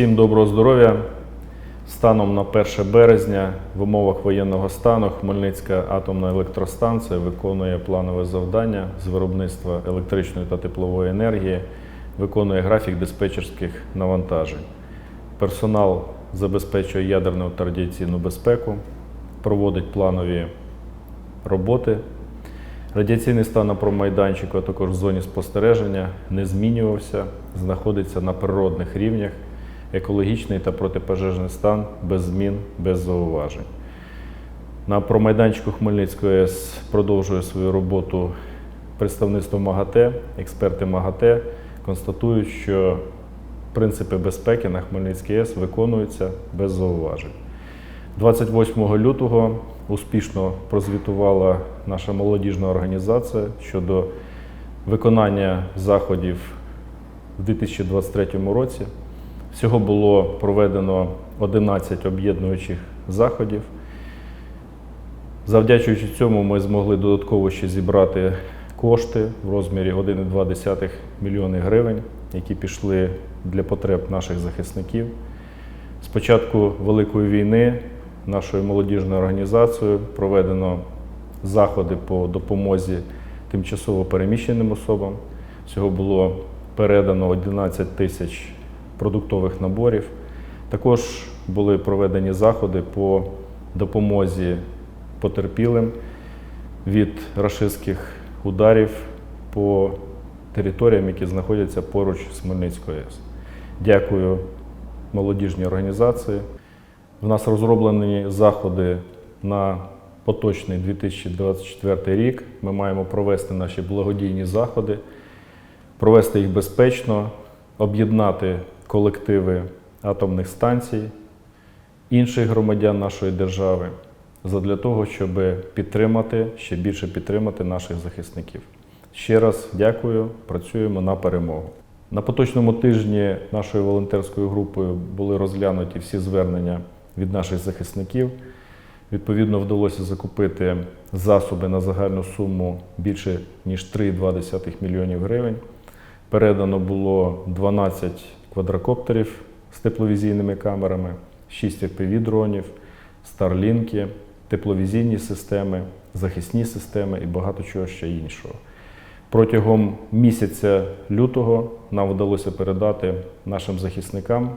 Всім доброго здоров'я. Станом на 1 березня в умовах воєнного стану Хмельницька атомна електростанція виконує планове завдання з виробництва електричної та теплової енергії, виконує графік диспетчерських навантажень. Персонал забезпечує ядерну та радіаційну безпеку, проводить планові роботи. Радіаційний стан на промайданчику, а також в зоні спостереження не змінювався, знаходиться на природних рівнях, екологічний та протипожежний стан без змін, без зауважень. На промайданчику Хмельницької АЕС продовжує свою роботу представництво МАГАТЕ. Експерти МАГАТЕ констатують, що принципи безпеки на Хмельницькій АЕС виконуються без зауважень. 28 лютого успішно прозвітувала наша молодіжна організація щодо виконання заходів в 2023 році. Всього було проведено 11 об'єднуючих заходів. Завдячуючи цьому, ми змогли додатково ще зібрати кошти в розмірі 1,2 мільйони гривень, які пішли для потреб наших захисників. З початку Великої війни нашою молодіжною організацією проведено заходи по допомозі тимчасово переміщеним особам. Всього було передано 11 тисяч продуктових наборів. Також були проведені заходи по допомозі потерпілим від рашистських ударів по територіям, які знаходяться поруч з Хмельницькою АЕС. Дякую молодіжній організації. В нас розроблені заходи на поточний 2024 рік. Ми маємо провести наші благодійні заходи, провести їх безпечно, об'єднати колективи атомних станцій, інших громадян нашої держави задля того, щоб підтримати, ще більше підтримати наших захисників. Ще раз дякую, працюємо на перемогу. На поточному тижні нашою волонтерською групою були розглянуті всі звернення від наших захисників. Відповідно, вдалося закупити засоби на загальну суму більше ніж 3,2 мільйонів гривень. Передано було 12 квадрокоптерів з тепловізійними камерами, 6 FPV-дронів, старлінки, тепловізійні системи, захисні системи і багато чого ще іншого. Протягом місяця лютого нам вдалося передати нашим захисникам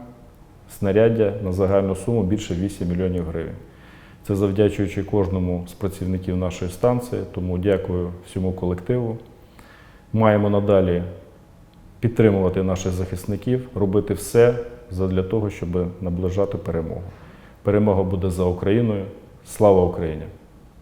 снаряддя на загальну суму більше 8 мільйонів гривень. Це завдячуючи кожному з працівників нашої станції, тому дякую всьому колективу. Маємо надалі підтримувати наших захисників, робити все для того, щоб наближати перемогу. Перемога буде за Україною. Слава Україні!